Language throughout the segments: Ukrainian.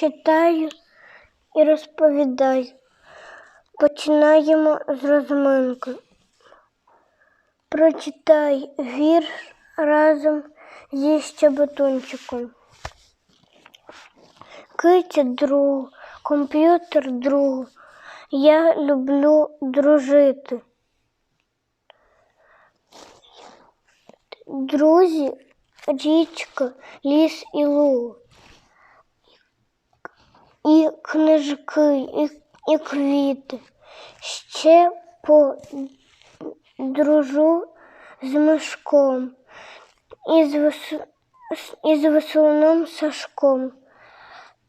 читаю і розповідаю. Починаємо з розминки. Прочитай вірш разом зі щебетунчиком. Киця другу, комп'ютер другу. Я люблю дружити. Друзі, річка, ліс і луг. І книжки, і, і квіти. Ще подружу з мишком і з, вес... і з веселуном Сашком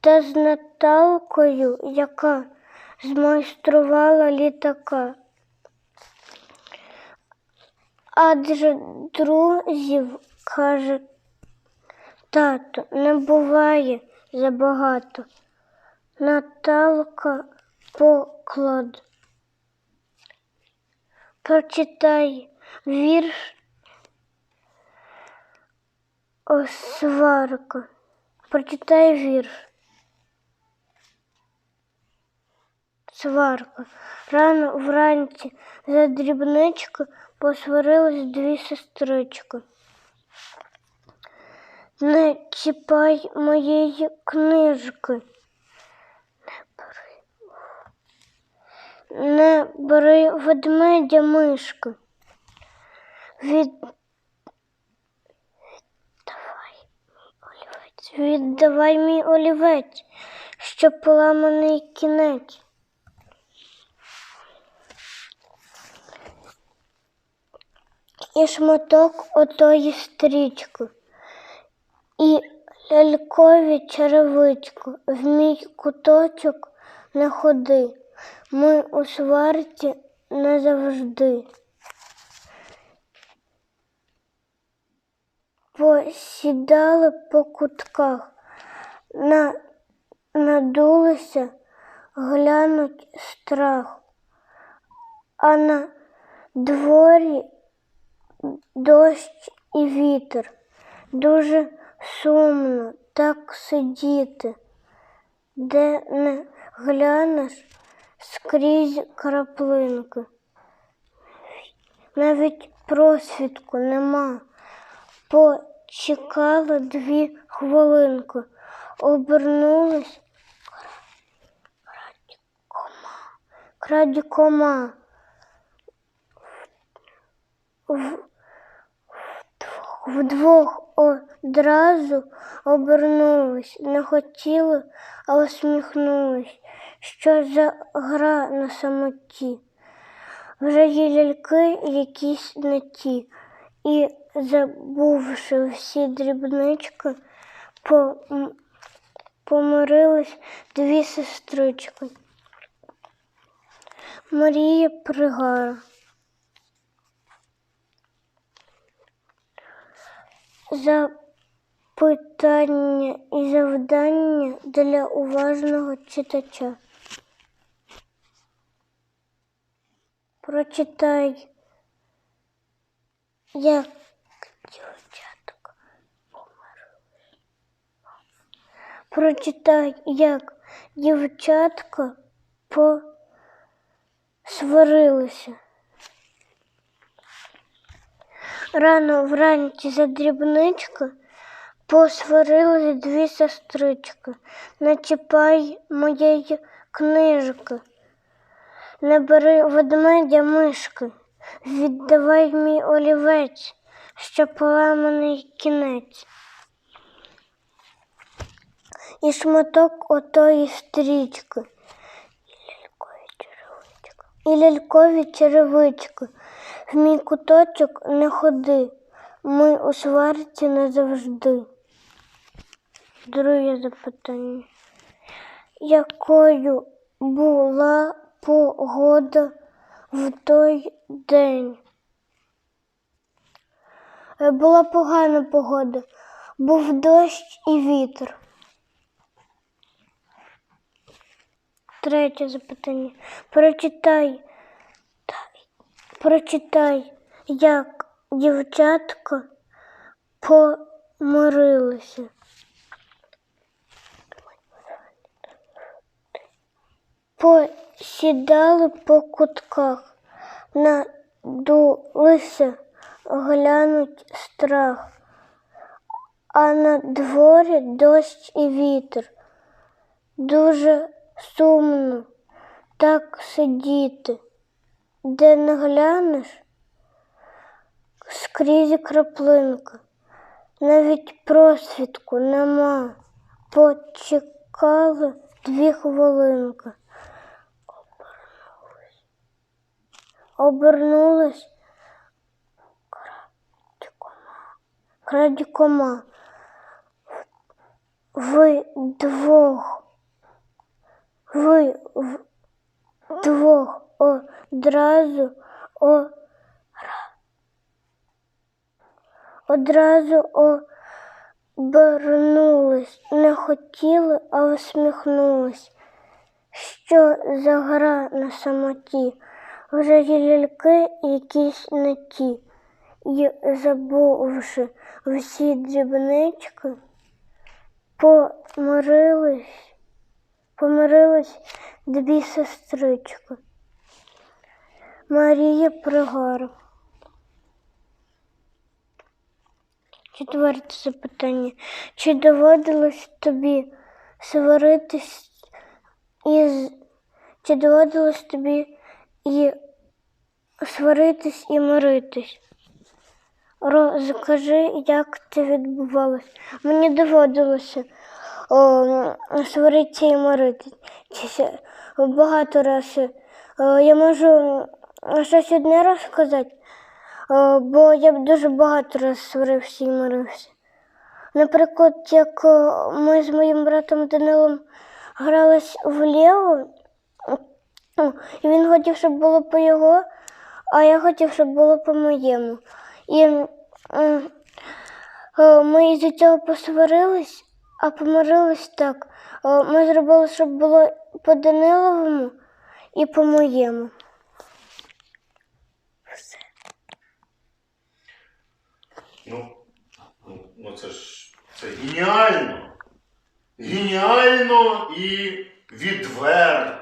та з Наталкою, яка змайструвала літака. Адже друзів, каже тато, не буває забагато. Наталка поклад. Прочитай вірш о сварка. Прочитай вірш. Сварка. Рано вранці за дрібничку посварились дві сестрички. Не чіпай моєї книжки. Не бери ведмедя мишки. Від... Віддавай мій олівець. Віддавай мій олівець, що поламаний кінець. І шматок отої стрічки, і лялькові черевичку, в мій куточок не ходи. Ми у сварці назавжди. Посідали по кутках, на, надулися, глянуть страх, а на дворі дощ і вітер. Дуже сумно так сидіти, де не глянеш скрізь краплинки. Навіть просвідку нема. Почекали дві хвилинки, обернулись крадькома. В- Вдвох, вдвох одразу обернулись, не хотіли, а усміхнулись. Що за гра на самоті? Вже є ляльки якісь не ті, і, забувши всі дрібнички, по- помирились дві сестрички. Марія Пригара. Запитання і завдання для уважного читача. Прочитай, як дівчатка помирились. Прочитай, як дівчатка посварилися. Рано вранці за дрібничку посварились дві сестрички. Не чіпай моєї книжки, не бери ведмедя мишки, віддавай мій олівець, що поламаний кінець. І шматок отої стрічки, і лялькові черевички. В мій куточок не ходи, ми у сварці назавжди. Друге запитання. Якою була погода в той день? Е, Була погана погода, був дощ і вітер. Третє запитання. Прочитай, прочитай, як дівчатка помирилися. Посідали по кутках, надулися, глянуть страх. А на дворі дощ і вітер. Дуже сумно так сидіти, де не глянеш, скрізь краплинка, навіть просвідку нема. Почекали дві хвилинки. Обернулась крадькома. Ви двох. Ви двох одразу о, одразу обернулись. Не хотіли, а усміхнулись. Що за гра на самоті? Вже є ляльки якісь не ті. І забувши всі дрібнички, помирились, помирились дві сестрички. Марія Пригара. Четверте запитання. Чи доводилось тобі сваритись із чи доводилось тобі і сваритись і миритись? Розкажи, як це відбувалося. Мені доводилося о, сваритися і миритись. Багато разів. Я можу щось одне розказати, о, бо я б дуже багато разів сварився і мирився. Наприклад, як ми з моїм братом Данилом грались в Лего, о, і він хотів, щоб було по його, а я хотів, щоб було по моєму. І е, ми із-за цього посварились, а помирились так. Е, Ми зробили, щоб було по Даниловому і по моєму. Ну, ну, ну це ж це геніально. Геніально і відверто.